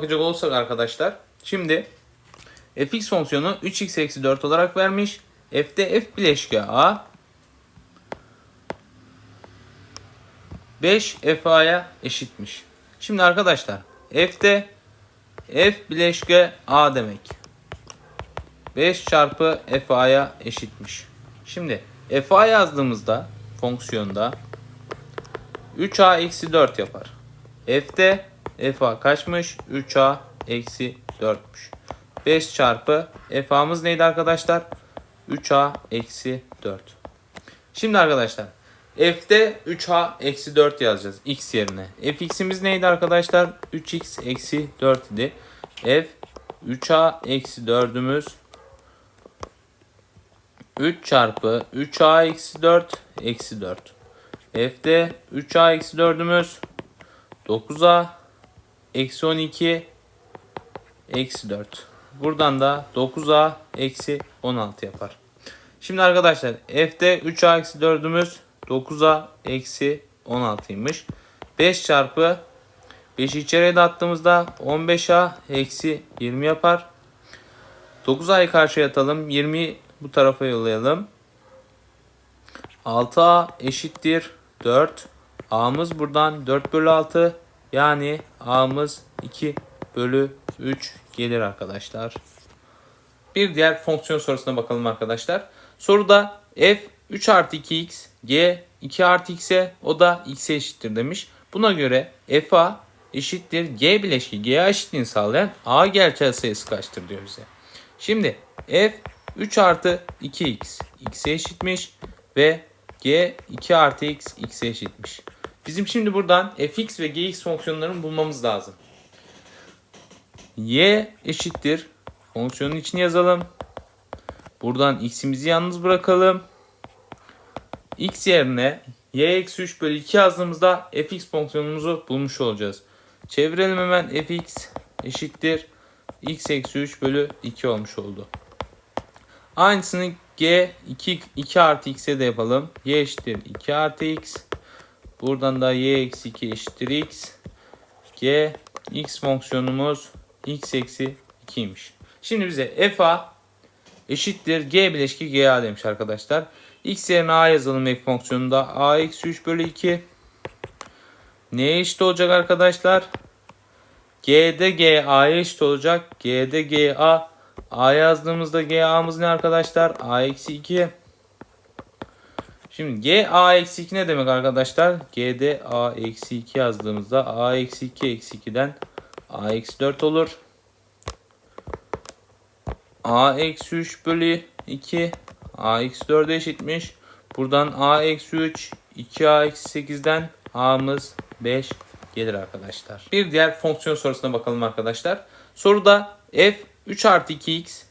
bakacak olursak arkadaşlar. Şimdi fx fonksiyonu 3x eksi 4 olarak vermiş. f'de f bileşke a 5 fa'ya eşitmiş. Şimdi arkadaşlar f'de f bileşke a demek. 5 çarpı fa'ya eşitmiş. Şimdi fa yazdığımızda fonksiyonda 3a eksi 4 yapar. f'de fa kaçmış? 3a eksi 4'müş. 5 çarpı fa'mız neydi arkadaşlar? 3a eksi 4. Şimdi arkadaşlar f'de 3a eksi 4 yazacağız x yerine. fx'imiz neydi arkadaşlar? 3x eksi 4 idi. f 3a eksi 4'ümüz 3 çarpı 3a eksi 4 eksi 4. F'de 3a eksi 4'ümüz 9a eksi 12 eksi 4. Buradan da 9a eksi 16 yapar. Şimdi arkadaşlar F'de 3a eksi 4'ümüz 9a eksi 16'ymış. 5 çarpı 5'i içeriye de attığımızda 15a eksi 20 yapar. 9a'yı karşıya atalım. 20 bu tarafa yollayalım. 6a eşittir 4. A'mız buradan 4 bölü 6. Yani A'mız 2 bölü 3 gelir arkadaşlar. Bir diğer fonksiyon sorusuna bakalım arkadaşlar. Soruda f 3 artı 2x, g 2 artı x'e o da x'e eşittir demiş. Buna göre fa eşittir g bileşki g'ye eşitliğini sağlayan a gerçel sayısı kaçtır diyor bize. Şimdi f 3 artı 2x x'e eşitmiş ve g 2 artı x x'e eşitmiş. Bizim şimdi buradan fx ve gx fonksiyonlarını bulmamız lazım. y eşittir. Fonksiyonun içini yazalım. Buradan x'imizi yalnız bırakalım. x yerine y eksi 3 bölü 2 yazdığımızda fx fonksiyonumuzu bulmuş olacağız. Çevirelim hemen fx eşittir. x eksi 3 bölü 2 olmuş oldu. Aynısını g 2, 2 artı x'e de yapalım. y eşittir 2 artı x. Buradan da y eksi 2 eşittir x. g x fonksiyonumuz x eksi 2'ymiş. Şimdi bize fa eşittir g bileşki ga demiş arkadaşlar. x yerine a yazalım f fonksiyonunda. a eksi 3 bölü 2. Neye eşit olacak arkadaşlar? g'de g a'ya eşit olacak. g'de g a a yazdığımızda g a'mız ne arkadaşlar? a eksi 2. Şimdi g a eksi 2 ne demek arkadaşlar? g'de a eksi 2 yazdığımızda a eksi 2 eksi 2'den a eksi 4 olur. a eksi 3 bölü 2 a eksi 4'e eşitmiş. Buradan a eksi 3 2a eksi 8'den a'mız 5 gelir arkadaşlar. Bir diğer fonksiyon sorusuna bakalım arkadaşlar. Soruda f 3 artı 2x